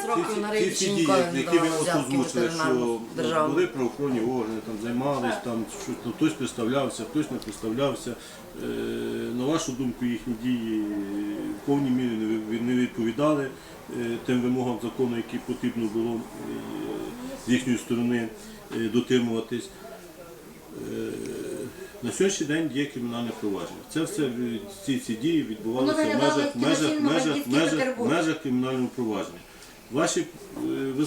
З років на ці всі дії, які ви от озвучили, що були правоохоронні органи, там займались, там що там хтось представлявся, хтось не представлявся. Е, На вашу думку, їхні дії в повній мірі не не відповідали е, тим вимогам закону, які потрібно було е, з їхньої сторони е, дотримуватись. Е, На сьогоднішній день є кримінальне провадження. Це все е, ці, ці дії відбувалися Воно в виглядало межах, як межах, межах, «Бандитський межах, Петербург». межах кримінального провадження. Ваші е,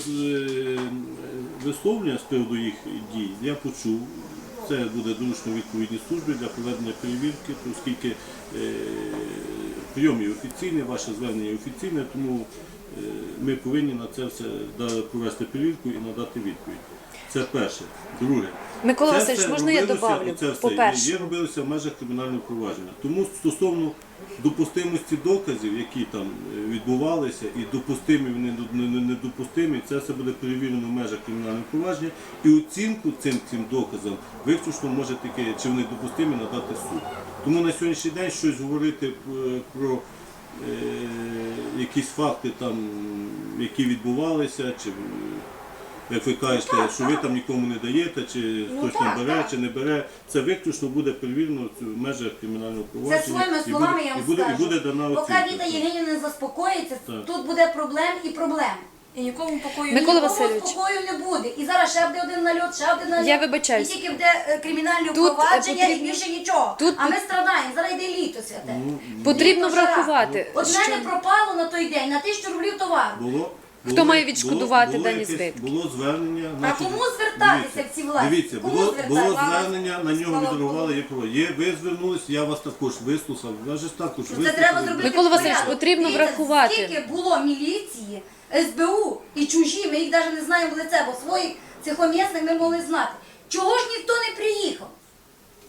е, висловлення з приводу їх дій я почув. Це буде доручно відповідні служби для проведення перевірки, оскільки е, прийом є офіційний, ваше звернення є офіційне, тому ми повинні на це все провести перевірку і надати відповідь. Це перше. Друге. Микола Це Васильович, все можна я робилося, добавлю? Це все По-перше. є робилося в межах кримінального провадження. Тому стосовно допустимості доказів, які там е, відбувалися, і допустимі вони не- не- не- недопустимі, це все буде перевірено в межах кримінального провадження. І оцінку цим цим доказам виключно може таке, чи вони допустимі, надати суд. Тому на сьогоднішній день щось говорити е, про е, якісь факти, там, які відбувалися, чи е, як ви кажете, що ви там нікому не даєте, чи хтось там бере, чи не бере, це виключно буде перевірено в межах кримінального Це провадження. своїми і словами буде, я вам і буде, скажу. і буде дана Поки оцінка. Віта Євгенівна не заспокоїться, Так. тут буде проблем і проблем. І нікому покою Микола Нікому Васильович. спокою не буде. І зараз ще буде один нальот, ще один нальот. Я вибачаюсь. І тільки буде е, кримінальне Тут, е, впровадження і потрібно- більше нічого. тут а ми страдаємо. Зараз йде літо святе. Потрібно Літо, жара. врахувати, От що- мене пропало на той день на тисячу рублів товару. Було, Хто має відшкодувати було, дані якесь- збитки? Було звернення. значить, кому звертатися в ці власті? Дивіться, Кому було, звертатися? було звернення, на нього Слава відреагували, є право. Є, ви звернулись, я вас також вислухав, я ж також Ну, Це вислухав. треба зробити. Микола Васильович, порядок. потрібно Дивіться, врахувати. Скільки було міліції, СБУ і чужі, ми їх навіть не знаємо в лице, бо своїх цихомісних ми могли знати. Чого ж ніхто не приїхав?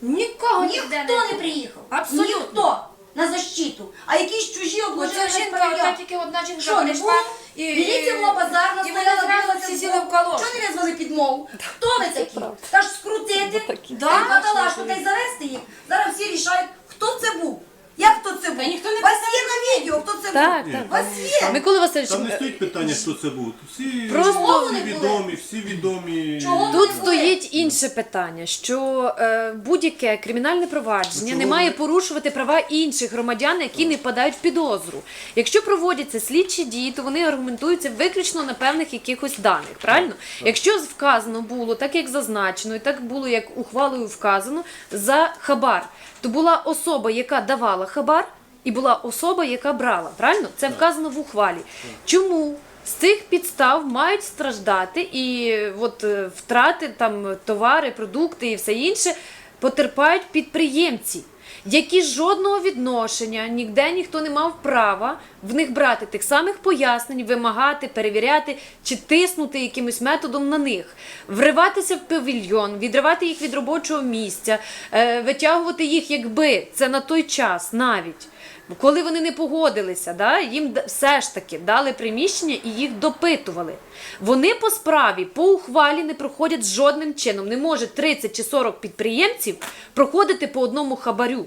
Нікого ніде Ніхто не приїхав. Абсолютно. Ніхто на защиту. А якісь чужі обложили жінка, перейом. ота тільки одна жінка Що, не прийшла, було? і- Міліція була базарна, і вони стояла, зразу всі сіли в калош. Чого не визвали підмову? Хто ви такі? Та ж скрутити, Да, та й каталажку, та й завести їх. Зараз всі рішають, хто це був. Як хто це був? ніхто не У вас є на відео, хто це Так, був? так. У вас є. Микола Васильович, Там не стоїть питання, що це було. Всі, Просто- всі відомі, всі відомі. Чого Тут стоїть інше питання, що е, будь-яке кримінальне провадження чого не має ви- порушувати права інших громадян, які не впадають в підозру. Якщо проводяться слідчі дії, то вони аргументуються виключно на певних якихось даних. Правильно? Якщо вказано було так, як зазначено, і так було як ухвалою вказано за хабар, то була особа, яка давала хабар, і була особа, яка брала. Правильно? Це вказано в ухвалі. Чому? З цих підстав мають страждати і от е, втрати там товари, продукти і все інше потерпають підприємці, які жодного відношення ніде ніхто не мав права в них брати тих самих пояснень, вимагати, перевіряти чи тиснути якимось методом на них, вриватися в павільйон, відривати їх від робочого місця, е, витягувати їх, якби це на той час навіть. Коли вони не погодилися, да, їм все ж таки дали приміщення і їх допитували. Вони по справі, по ухвалі не проходять жодним чином. Не може 30 чи 40 підприємців проходити по одному хабарю.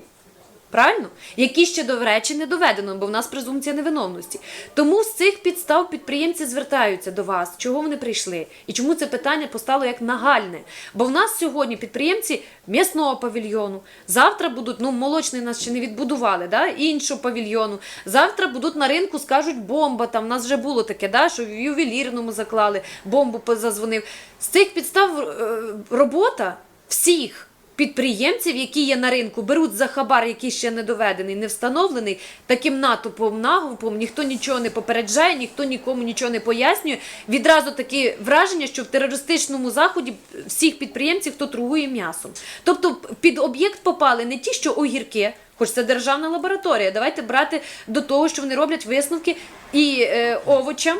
Правильно? Які ще до речі не доведено, бо в нас презумпція невиновності. Тому з цих підстав підприємці звертаються до вас, чого вони прийшли, і чому це питання постало як нагальне. Бо в нас сьогодні підприємці м'ясного павільйону, завтра будуть, ну молочний нас ще не відбудували, да? іншого павільйону. Завтра будуть на ринку, скажуть бомба. Там в нас вже було таке, да? що в ювелірному заклали, бомбу позазвонив. З цих підстав е, робота всіх підприємців, які є на ринку, беруть за хабар, який ще не доведений, не встановлений, таким натовпом наговпом ніхто нічого не попереджає, ніхто нікому нічого не пояснює. Відразу таке враження, що в терористичному заході всіх підприємців, хто торгує м'ясом. Тобто під об'єкт попали не ті, що огірки. Хоч це державна лабораторія. Давайте брати до того, що вони роблять висновки і е, овочам,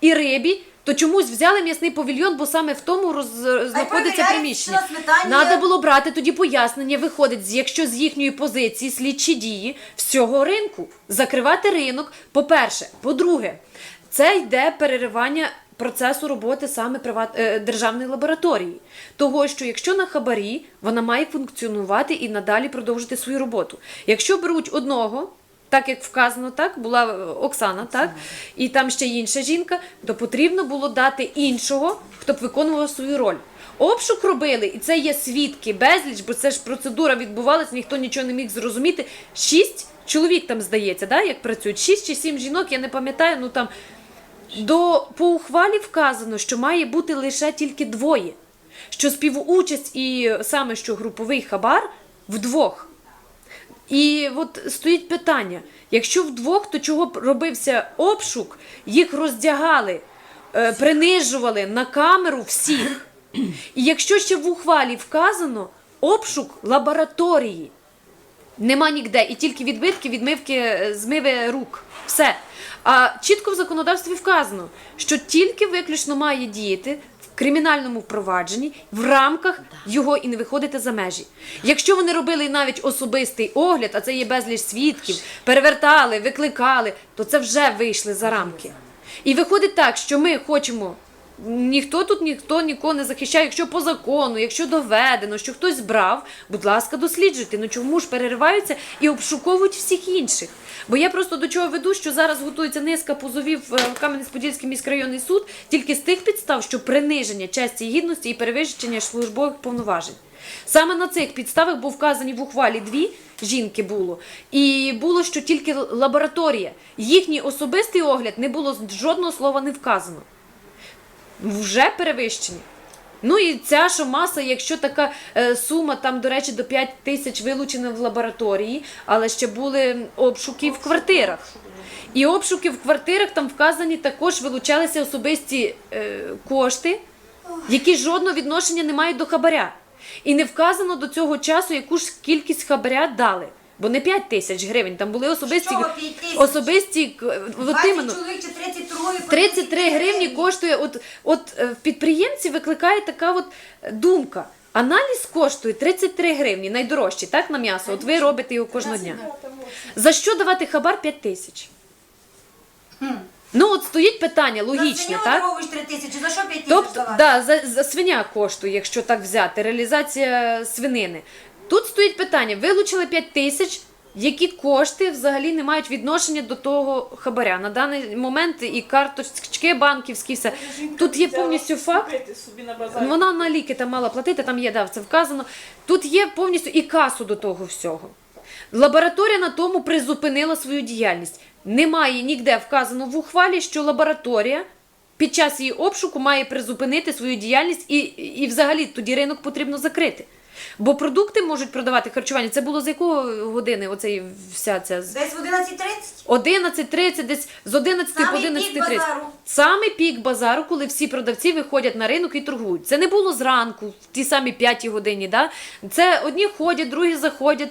і рибі. То чомусь взяли м'ясний павільйон, бо саме в тому роз... знаходиться приміщення. Надо було брати тоді пояснення, виходить, з- якщо з їхньої позиції слідчі дії всього ринку, закривати ринок. По-перше, по-друге, це йде переривання процесу роботи саме приват... е, державної лабораторії. Того, що якщо на хабарі, вона має функціонувати і надалі продовжити свою роботу. Якщо беруть одного, так як вказано, так була е, Оксана, так і там ще інша жінка, то потрібно було дати іншого, хто б виконував свою роль. Обшук робили, і це є свідки, безліч, бо це ж процедура відбувалася, ніхто нічого не міг зрозуміти. Шість чоловік там здається, да, як працюють. Шість чи сім жінок, я не пам'ятаю, ну там до по ухвалі вказано, що має бути лише тільки двоє. Що співучасть і саме що груповий хабар вдвох. І от стоїть питання: якщо вдвох, то чого робився обшук, їх роздягали, е, принижували на камеру всіх. І якщо ще в ухвалі вказано обшук лабораторії, нема ніде, і тільки відбитки, відмивки, е, змиви рук. Все. А чітко в законодавстві вказано, що тільки виключно має діяти кримінальному впровадженні в рамках його і не виходити за межі. Якщо вони робили навіть особистий огляд, а це є безліч свідків, перевертали, викликали, то це вже вийшли за рамки. І виходить так, що ми хочемо. Ніхто тут ніхто нікого не захищає. Якщо по закону, якщо доведено, що хтось брав, будь ласка, досліджуйте. Ну чому ж перериваються і обшуковують всіх інших? Бо я просто до чого веду, що зараз готується низка позовів е, в Кам'янець-Подільський міськрайонний суд тільки з тих підстав, що приниження честі і гідності і перевищення службових повноважень. Саме на цих підставах був вказані в ухвалі дві жінки було, і було, що тільки лабораторія. Їхній особистий огляд не було жодного слова не вказано вже перевищені. Ну і ця що маса, якщо така е, сума, там, до речі, до 5 тисяч вилучена в лабораторії, але ще були обшуки в квартирах. І обшуки в квартирах там вказані також вилучалися особисті е, кошти, які жодного відношення не мають до хабаря. І не вказано до цього часу, яку ж кількість хабаря дали. Бо не 5 тисяч гривень, там були особисті, Що 5 тисяч? особисті к- от 20 іменно. чоловік чи 30 торгові 33 гривні коштує. От, от е, в підприємці викликає така от е, думка. Аналіз коштує 33 гривні, найдорожчий, так, на м'ясо. От ви робите його кожного дня. За що давати хабар 5 тисяч? Ну, от стоїть питання логічне, так? торговиш 3 тисячі, за що 5 тисяч Тобто, да, за, за свиня коштує, якщо так взяти, реалізація свинини. Тут стоїть питання: вилучили 5 тисяч, які кошти взагалі не мають відношення до того хабаря. На даний момент і карточки банківські, все. Тут є повністю факт. собі на базарі. Вона на ліки там мала платити, там є, да, це вказано. Тут є повністю і касу до того всього. Лабораторія на тому призупинила свою діяльність. Немає ніде вказано в ухвалі, що лабораторія під час її обшуку має призупинити свою діяльність і, і взагалі тоді ринок потрібно закрити. Бо продукти можуть продавати харчування. Це було з якої години? Оцей вся ця з- Десь в 11.30? 11.30, десь з 11 по Самий 11.30. базару. Саме пік базару, коли всі продавці виходять на ринок і торгують. Це не було зранку, в тій самій 5 годині. Да? Це одні ходять, другі заходять.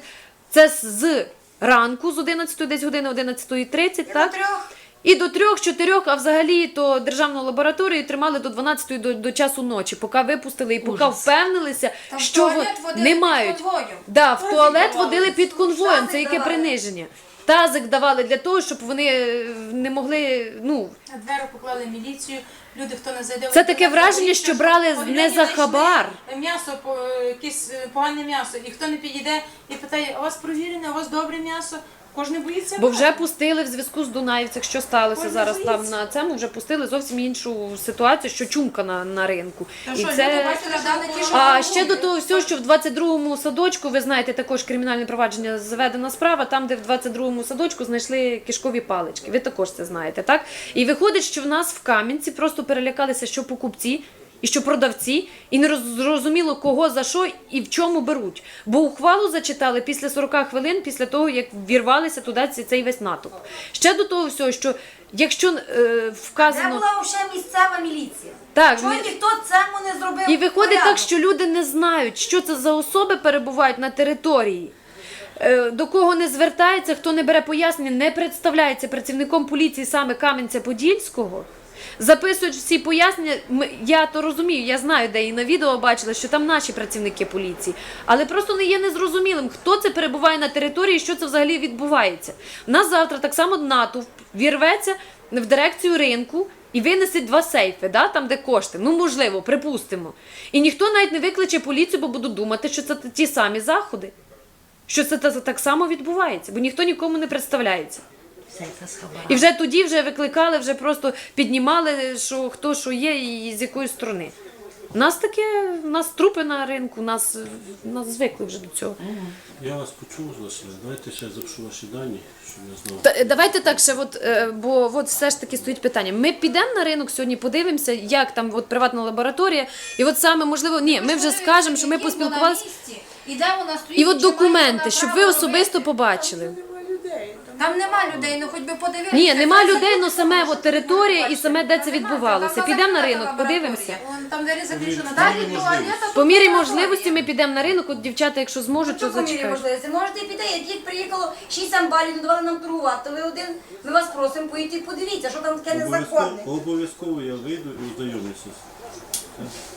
Це з- ранку, з 11 десь години, 11.30, І так? до трьох. І до трьох-чотирьох, а взагалі то державну лабораторію тримали до 12 до, до часу ночі, поки випустили і поки впевнилися, Там в що туалет во- водили не під мають. конвоєм. Да, в туалет водили під конвоєм. Це яке давали. приниження. Тазик давали для того, щоб вони е, не могли. Ну На двері поклали міліцію. Люди, хто не зайде, Це таке враження, що брали не за знайшли хабар. М'ясо, по- якесь е, погане м'ясо, і хто не підійде і питає, а у вас провірене, у вас добре м'ясо. Кожен боїться. бо вже пустили в зв'язку з Дунаївцях, що сталося Кожен зараз там боїться. на цьому. Вже пустили зовсім іншу ситуацію, що чумка на, на ринку. Та І що, це люди бачили, Страждали ті, що А ще до того всього, що в 22-му садочку, ви знаєте, також кримінальне провадження заведена справа, там, де в 22-му садочку знайшли кишкові палички. Ви також це знаєте, так? І виходить, що в нас в Кам'янці просто перелякалися, що покупці. І що продавці, і не роз- зрозуміло, кого за що і в чому беруть. Бо ухвалу зачитали після 40 хвилин, після того, як вірвалися туди цей весь натовп. Ще до того всього, що якщо е, Де була вже місцева міліція? Так, Чого ми- ніхто цьому не зробив? і виходить порядок? так, що люди не знають, що це за особи перебувають на території. Е, До кого не звертається, хто не бере пояснення, не представляється працівником поліції саме Кам'янця-Подільського. Записують всі пояснення. Я то розумію, я знаю, де і на відео бачила, що там наші працівники поліції. Але просто не є незрозумілим, хто це перебуває на території, що це взагалі відбувається. У нас завтра так само натовп вірветься в дирекцію ринку і винесуть два сейфи, да, там де кошти. Ну, можливо, припустимо. І ніхто навіть не викличе поліцію, бо будуть думати, що це ті самі заходи. що це так само відбувається, бо ніхто нікому не представляється. І вже тоді вже викликали, вже просто піднімали, що хто що є і з якої сторони. У нас таке, у нас трупи на ринку, у нас, у нас звикли вже до цього. Я вас почув, Василь. Давайте ще запишу ваші дані, щоб я знав. Та, е, давайте так ще, от, е, бо от все ж таки стоїть питання. Ми підемо на ринок сьогодні, подивимося, як там от, приватна лабораторія, і от саме можливо, ні, ми вже скажемо, що ми поспілкувалися. І де вона стоїть? І от чи має документи, щоб ви право особисто побачили. Там нема людей, ну хоч би подивилися. Ні, нема Це людей, ну саме от територія і саме де це відбувалося. Підемо на ринок, подивимося. Вон Там двері заключено. Далі мірі туалет, можливості. а тут По мірі можливості ми підемо на ринок, от дівчата, якщо зможуть, то Що по мірі зачекають. можливості? Можете піти, як їх приїхало 6 амбалів, не давали нам торгувати. То ви один, ми вас просимо поїти подивіться, що там таке незаконне. Обов'язково, обов'язково я вийду і ознайомлюся.